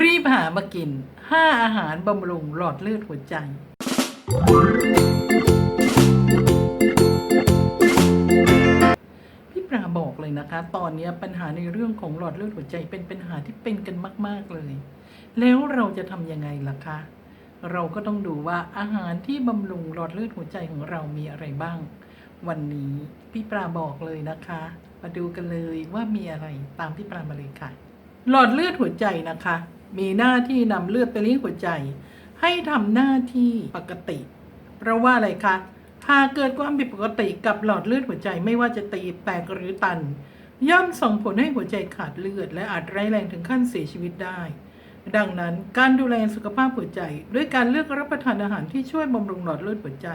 รีบหามากิน 5 อาหารบำรุงหลอดเลือดหัวใจ พี่ปราบอกเลยนะคะ ตอนนี้ปัญหาในเรื่องของหลอดเลือดหัวใจเป็นปัญหาที่เป็นกันมาก ๆเลย แล้วเราจะทำยังไงล่ะคะ เราก็ต้องดูว่าอาหารที่บำรุงหลอดเลือดหัวใจของเรามีอะไรบ้าง วันนี้พี่ปราบอกเลยนะคะ มาดูกันเลยว่ามีอะไรตามพี่ปรามาเลยค่ะหลอดเลือดหัวใจนะคะ มีหน้าที่นำเลือดไปเลี้ยงหัวใจ ให้ทำหน้าที่ปกติ เพราะว่าอะไรคะ หากเกิดความผิดปกติกับหลอดเลือดหัวใจไม่ว่าจะตีบแตกหรือตัน ย่อมส่งผลให้หัวใจขาดเลือด และอาจร้ายแรงถึงขั้นเสียชีวิตได้ ดังนั้นการดูแลสุขภาพหัวใจ ด้วยการเลือกรับประทานอาหารที่ช่วยบำรุงหลอดเลือดหัวใจ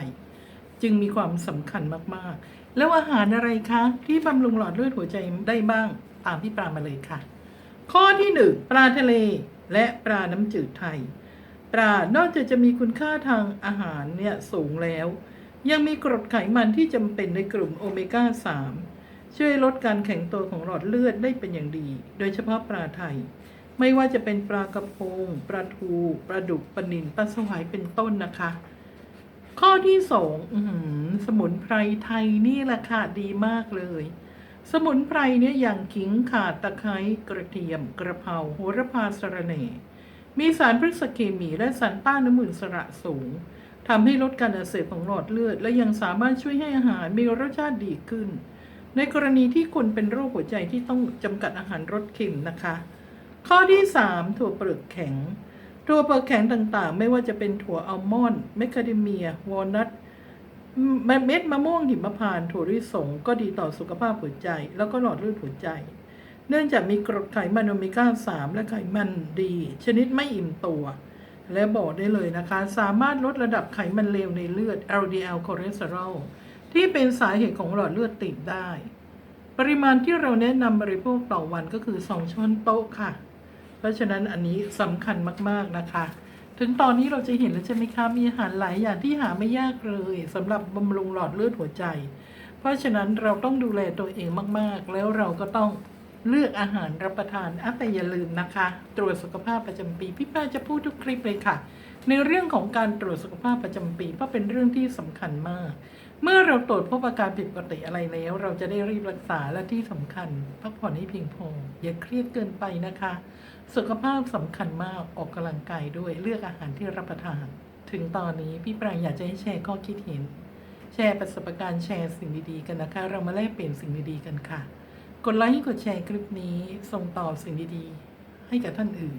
จึงมีความสำคัญมากๆ แล้วอาหารอะไรคะที่บำรุงหลอดเลือดหัวใจได้บ้างตามพี่ปรามาเลยค่ะข้อที่หนึ่งปลาทะเล และปลาน้ำจืดไทย ปลานอกจากจะมีคุณค่าทางอาหารเนี่ยสูงแล้ว ยังมีกรดไขมันที่จำเป็นในกลุ่มโอเมก้า 3 ช่วยลดการแข็งตัวของหลอดเลือดได้เป็นอย่างดี โดยเฉพาะปลาไทย ไม่ว่าจะเป็นปลากระพง ปลาทู ปลาดุกปลานิลปลาสวายเป็นต้นนะคะ ข้อที่สองสมุนไพรไทยนี่แหละค่ะดีมากเลย สมุนไพรเนี่ยอย่างขิงข่าตะไคร้กระเทียม กระเพราโหระพาสะระแหน่มีสารพฤกษเคมีและสารต้านน้ำมันสระสูงทำให้ลดการอักเสบของหลอดเลือด และยังสามารถช่วยให้อาหารมีรสชาติดีขึ้น ในกรณีที่คุณเป็นโรคหัวใจที่ต้องจำกัดอาหารรสเค็มนะคะ ข้อที่ 3 ถั่วเปลือกแข็ง ถั่วเปลือกแข็งต่างๆ ไม่ว่าจะเป็นถั่วอัลมอนด์แมคคาเดเมียวอลนัท เม็ดมะม่วงหิมพานต์ถั่วลิสงก็ดีต่อสุขภาพหัวใจ แล้วก็หลอดเลือดหัวใจ เนื่องจากมีกรดไขมันโอเมก้า 3 และไขมันดี ชนิดไม่อิ่มตัว และบอกได้เลยนะคะ สามารถลดระดับไขมันเลวในเลือด LDL คอเลสเตอรอลที่เป็นสาเหตุของหลอดเลือดติดได้ ปริมาณที่เราแนะนำบริโภคต่อวันก็คือ 2 ช้อนโต๊ะค่ะ เพราะฉะนั้นอันนี้สำคัญมาก ๆ นะคะ ถึงตอนนี้เราจะเห็นแล้วใช่ไหมคะ มีอาหารหลายอย่างที่หาไม่ยากเลยสำหรับบำรุงหลอดเลือดหัวใจ เพราะฉะนั้นเราต้องดูแลตัวเองมากๆ แล้วเราก็ต้องเลือกอาหารรับประทานอะแต่อย่าลืมนะคะ ตรวจสุขภาพประจำปีพี่ป้าจะพูดทุกคลิปเลยค่ะ ในเรื่องของการตรวจสุขภาพประจำปีเพราะเป็นเรื่องที่สำคัญมาก เมื่อเราตรวจพบอาการผิดปกติอะไรแล้ว เราจะได้รีบรักษาและที่สำคัญ พักผ่อนให้เพียงพอ อย่าเครียดเกินไปนะคะ สุขภาพสำคัญมากออกกำลังกายด้วยเลือกอาหารที่รับประทาน ถึงตอนนี้พี่ปรางอยากจะให้แชร์ข้อคิดเห็น แชร์ประสบการณ์แชร์สิ่งดีๆกันนะคะ เรามาแลกเปลี่ยนสิ่งดีๆกันค่ะ กดไลค์กดแชร์คลิปนี้ส่งต่อสิ่งดีๆ ให้กับท่านอื่น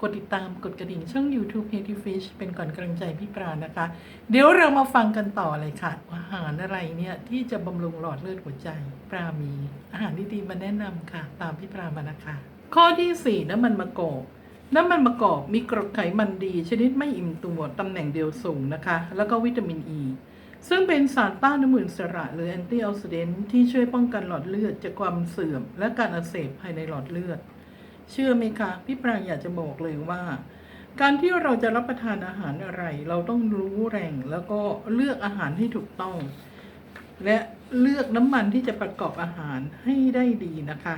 กดติดตามกดกระดิ่งช่อง YouTube h e a d y Fish เป็นก่อนกำลังใจพี่ปรานะคะ เดี๋ยวเรามาฟังกันต่อเลยค่ะอาหารอะไรเนี่ยที่จะบำรุงหลอดเลือดหัวใจ ปรามี อาหารดีๆมาแนะนำค่ะ ตามพี่ปรามานะคะ ข้อที่4น้ำมันมะกอกน้ำมันมะกอกมีกรดไขมันดี ชนิดไม่อิ่มตัวตำแหน่งเดียวสูงนะคะ แล้วก็วิตามินอ e, ีซึ่งเป็นสารต้านน้ำมันสระหรือแอนตี้ออกซิเดนต์ที่ช่วยป้องกันหลอดเลือดจากความเสื่อม และการอักเสบภายในหลอดเลือด เชื่อไหมคะพี่ปรางอยากจะบอกเลยว่า การที่เราจะรับประทานอาหารอะไร เราต้องรู้แรงแล้วก็เลือกอาหารให้ถูกต้อง และเลือกน้ำมันที่จะประกอบอาหารให้ได้ดีนะคะ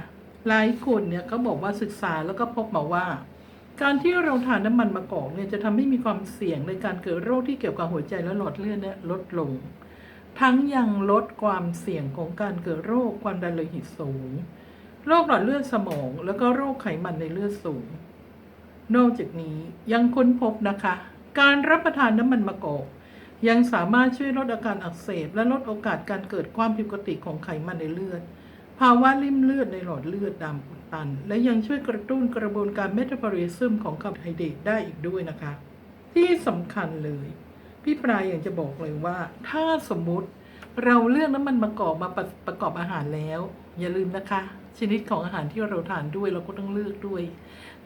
หลายคนเนี่ยเขาบอกว่าศึกษาแล้วก็พบมาว่า การที่เราทานน้ำมันมะกอกเนี่ยจะทำให้มีความเสี่ยงในการเกิดโรคที่เกี่ยวกับหัวใจและหลอดเลือดเนี่ยลดลง ทั้งยังลดความเสี่ยงของการเกิดโรคความดันโลหิตสูง โรคหลอดเลือดสมอง แล้วก็โรคไขมันในเลือดสูง นอกจากนี้ยังค้นพบนะคะ การรับประทานน้ำมันมะกอกยังสามารถช่วยลดอาการอักเสบ และลดโอกาสการเกิดความผิดปกติของไขมันในเลือด ภาวะริ่มเลือดในหลอดเลือดดำอุดตัน และยังช่วยกระตุ้นกระบวนการเมตาบอลิซึมของคาร์โบไฮเดรตได้อีกด้วยนะคะ ที่สำคัญเลย พี่ปลายอยากจะบอกเลยว่า ถ้าสมมุติเราเลือกน้ำมันมะกอกมาประประกอบอาหารแล้ว อย่าลืมนะคะ ชนิดของอาหารที่เราทานด้วยเราก็ต้องเลือกด้วย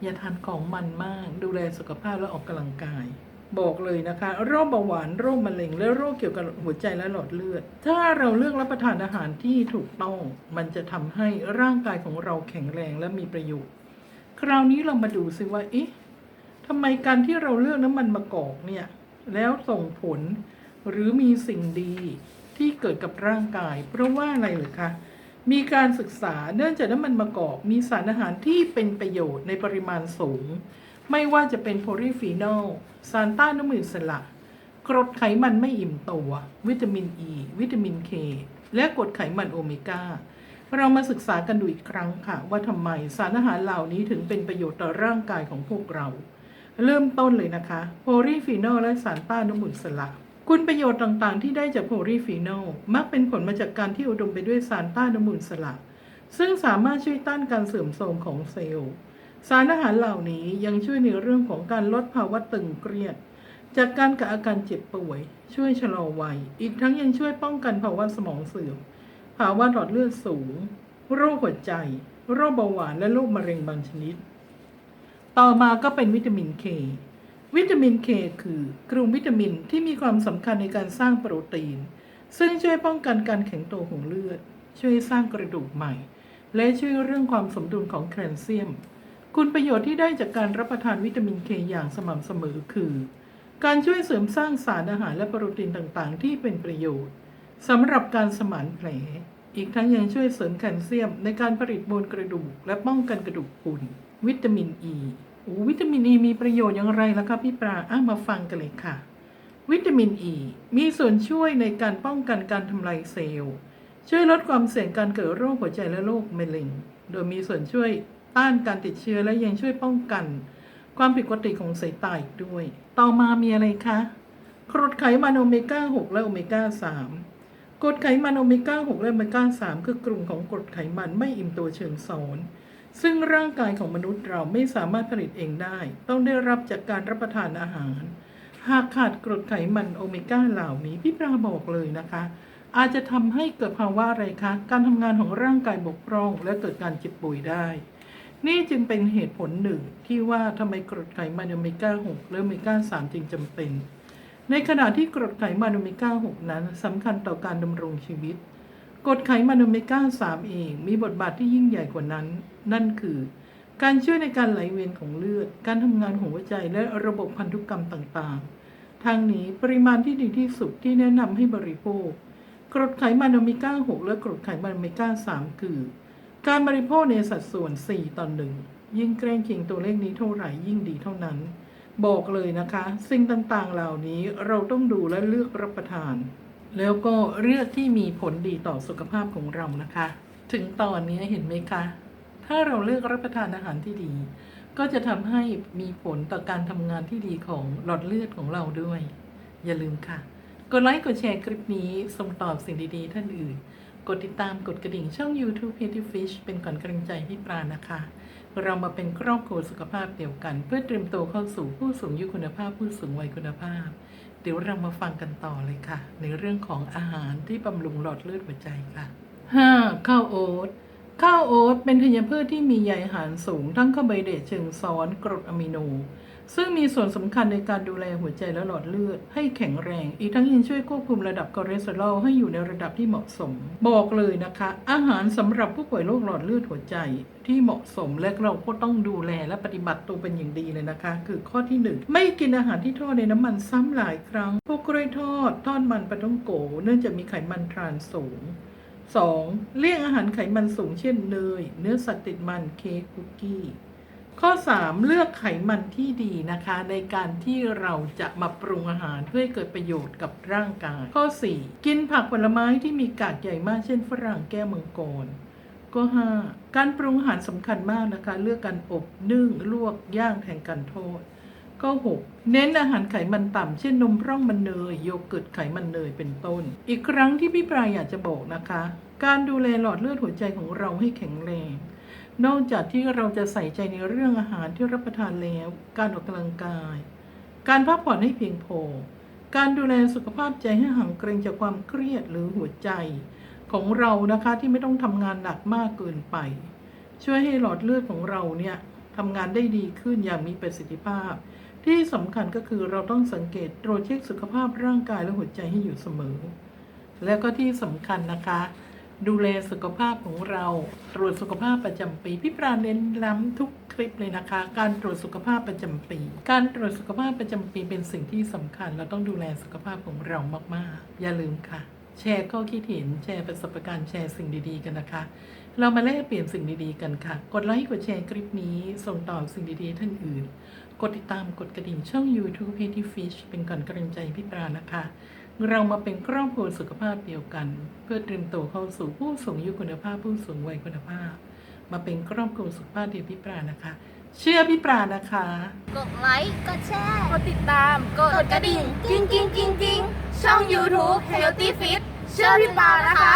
อย่าทานของมันมาก ดูแลสุขภาพและออกกำลังกาย บอกเลยนะคะ โรคเบาหวานโรคมะเร็ง และโรคเกี่ยวกับหัวใจและหลอดเลือด ถ้าเราเลือกรับประทานอาหารที่ถูกต้อง มันจะทำให้ร่างกายของเราแข็งแรงและมีประโยชน์ คราวนี้เรามาดูซิว่าเอ๊ะทำไมการที่เราเลือกน้ำมันมะกอกเนี่ยแล้วส่งผลหรือมีสิ่งดีที่เกิดกับร่างกาย เพราะว่าอะไรหรือคะ มีการศึกษาเนื่องจากน้ำมันมะกอกมีสารอาหารที่เป็นประโยชน์ในปริมาณสูง ไม่ว่าจะเป็นโพลีฟีนอลซานต้านมือสละกรดไขมันไม่อิ่มตัว วิตามินอ e, ีวิตามินเคและกรดไขมันโอเมก้า เรามาศึกษากันดูอีกครั้งค่ะ ว่าทำไมสารอาหารเหล่านี้ถึงเป็นประโยชน์ต่อร่างกายของพวกเรา เริ่มต้นเลยนะคะ โพลีฟีนอลและสารต้านอนุมูลอิสระ คุณประโยชน์ต่างๆ ที่ได้จากโพลีฟีนอลมักเป็นผลมาจากการที่อุดมไปด้วยสารต้านอนุมูลอิสระซึ่งสามารถช่วยต้านการเสื่อมโทรมของเซลล์ สารอาหารเหล่านี้ยังช่วยในเรื่องของการลดภาวะตึงเครียด จากการกับอาการเจ็บป่วย ช่วยชะลอวัย อีกทั้งยังช่วยป้องกันภาวะสมองเสื่อม ภาวะหลอดเลือดสูง โรคหัวใจ โรคเบาหวานและโรคมะเร็งบางชนิด ต่อมาก็เป็นวิตามินเค วิตามินเคคือกลุ่มวิตามินที่มีความสำคัญในการสร้างโปรตีน ซึ่งช่วยป้องกันการแข็งตัวของเลือด ช่วยสร้างกระดูกใหม่ และช่วยเรื่องความสมดุลของแคลเซียม คุณประโยชน์ที่ได้จากการรับประทานวิตามินเคอย่างสม่ำเสมอคือ การช่วยเสริมสร้างสารอาหารและโปรตีนต่างๆ ที่เป็นประโยชน์สำหรับการสมานแผล อีกทั้งยังช่วยเสริมแคลเซียมในการผลิตมวลกระดูก และป้องกันกระดูกพรุนวิตามินอ e. ี วิตามินอ e ีมีประโยชน์อย่างไรล่ะคะพี่ปลาอ้ามาฟังกันเลยค่ะ วิตามินอ e. ีมีส่วนช่วยในการป้องกันการทำลายเซลล์ ช่วยลดความเสี่ยงการเกิดโรคหัวใจและโรคมะเร็ง โดยมีส่วนช่วยต้านการติดเชื้อและยังช่วยป้องกัน ความผิดปกติของสายตาอีกด้วย ต่อมามีอะไรคะกรดไขมันโอเมก้า 6 และโอเมก้า 3กรดไขมันโอเมก้า 6 และโอเมก้า 3 คือกลุ่มของกรดไขมันไม่อิ่มตัวเชิงซ้อน ซึ่งร่างกายของมนุษย์เราไม่สามารถผลิตเองได้ ต้องได้รับจากการรับประทานอาหาร หากขาดกรดไขมันโอเมก้าเหล่านี้พี่ปลาบอกเลยนะคะ อาจจะทำให้เกิดภาวะอะไรคะ การทำงานของร่างกายบกพร่อง และเกิดการเจ็บป่วยได้ นี่จึงเป็นเหตุผลหนึ่งที่ว่าทำไมกรดไขมันโอเมก้า6และโอเมก้า3จึงจำเป็น ในขณะที่กรดไขมันโอเมก้า6นั้นสำคัญต่อการดำรงชีวิต กรดไขมันโอเมก้า 3 เองมีบทบาทที่ยิ่งใหญ่กว่านั้น นั่นคือ การช่วยในการไหลเวียนของเลือด การทำงานของหัวใจและระบบพันธุกรรมต่างๆ ทางนี้ปริมาณที่ดีที่สุดที่แนะนำให้บริโภค กรดไขมันโอเมก้า 6 และกรดไขมันโอเมก้า 3 คือ การบริโภคในสัดส่วน 4 ต่อ 1 ยิ่งใกล้เคียงตัวเลขนี้เท่าไหร่ยิ่งดีเท่านั้น บอกเลยนะคะ สิ่งต่างๆ เหล่านี้เราต้องดูและเลือกรับประทาน แล้วก็เลือกที่มีผลดีต่อสุขภาพของเรานะคะ ถึงตอนนี้เห็นไหมคะ ถ้าเราเลือกรับประทานอาหารที่ดี ก็จะทำให้มีผลต่อการทำงานที่ดีของหลอดเลือดของเราด้วย อย่าลืมค่ะกดไลค์กดแชร์คลิปนี้ส่งต่อสิ่งดีๆ ท่านอื่น กดติดตามกดกระดิ่งช่อง YouTube p e t y Fish เป็นก่อนกำลังใจให้ปลานะคะ เรามาเป็นครอบครัวสุขภาพเดียวกัน เพื่อเตรียมตัวเข้าสู่ผู้สูงอายุคุณภาพ ผู้สูงวัยคุณภาพ เดี๋ยวเรามาฟังกันต่อเลยค่ะ ในเรื่องของอาหารที่บำรุงหลอดเลือดหัวใจค่ะ 5. ข้าวโอ๊ตข้าวโอ๊ตเป็นธัญพืชที่มีใยอาหารสูง ทั้งคาร์โบไฮเดรตเชิงซ้อนกรดอะมิโน ซึ่งมีส่วนสำคัญในการดูแลหัวใจและหลอดเลือด ให้แข็งแรง อีกทั้งยังช่วยควบคุมระดับคอเลสเตอรอลให้อยู่ในระดับที่เหมาะสม บอกเลยนะคะ อาหารสำหรับผู้ป่วยโรคหลอดเลือดหัวใจที่เหมาะสมและเราก็ต้องดูแลและปฏิบัติตัวเป็นอย่างดีเลยนะคะ คือข้อที่หนึ่งไม่กินอาหารที่ทอดในน้ำมันซ้ำหลายครั้ง พวกกล้วยทอด ทอดมันปลาท่องโก เนื่องจากมีไขมันทรานสูง 2. เลี่ยงอาหารไขมันสูงเช่นเนยเนื้อสัตว์ติดมันเค้กคุกกี้ ข้อ 3 เลือกไขมันที่ดีนะคะ ในการที่เราจะมาปรุงอาหารเพื่อให้เกิดประโยชน์กับร่างกาย ข้อ 4 กินผักผลไม้ที่มีกากใหญ่มากเช่นฝรั่งแก้วมังกรข้อ5การปรุงอาหารสำคัญมากนะคะ เลือกการอบนึ่งลวกย่างแทนการทอดข้อ6เน้นอาหารไขมันต่ำเช่นนมพร่องมันเนยโยเกิร์ตไขมันเนยเป็นต้น อีกครั้งที่พี่ปลายอยากจะบอกนะคะ การดูแลหลอดเลือดหัวใจของเราให้แข็งแรง นอกจากที่เราจะใส่ใจในเรื่องอาหารที่รับประทานแล้ว การออกกำลังกาย การพักผ่อนให้เพียงพอ การดูแลสุขภาพใจให้ห่างเกรงจากความเครียดหรือหัวใจของเรานะคะที่ไม่ต้องทำงานหนักมากเกินไป ช่วยให้หลอดเลือดของเราเนี่ยทำงานได้ดีขึ้นอย่างมีประสิทธิภาพ ที่สำคัญก็คือเราต้องสังเกตตรวจเช็คสุขภาพร่างกายและหัวใจให้อยู่เสมอ แล้วก็ที่สำคัญนะคะ ดูแลสุขภาพของเรา ตรวจสุขภาพประจำปี พี่ปราเน้นย้ำทุกคลิปเลยนะคะ การตรวจสุขภาพประจำปี การตรวจสุขภาพประจำปีเป็นสิ่งที่สำคัญ เราต้องดูแลสุขภาพของเรามากๆ อย่าลืมค่ะ แชร์ข้อคิดเห็นแชร์ประสบการณ์แชร์สิ่งดีๆกันนะคะ เรามาแลกเปลี่ยนสิ่งดีๆกันค่ะ กดไลค์กดแชร์คลิปนี้ ส่งต่อสิ่งดีๆท่านอื่น กดติดตามกดกระดิ่งช่อง YouTube p a t y Fish เป็นก่อนกำลังใจพี่ปรานะคะ เรามาเป็นครอบครัวสุขภาพเดียวกัน เพื่อเตรียมตัวเข้าสู่ผู้สูงอายุคุณภาพผู้สูงวัยคุณภาพ มาเป็นครอบครัวสุขภาพเดียวพี่ปรานะคะ เชื่อพี่ปรานะคะ กดไลค์ กดแชร์ กดติดตาม กดกระดิ่งกิ้งกิ้งกิ้งกิ้งช่อง YouTube Healthy Fit เชื่อพี่ปานะคะ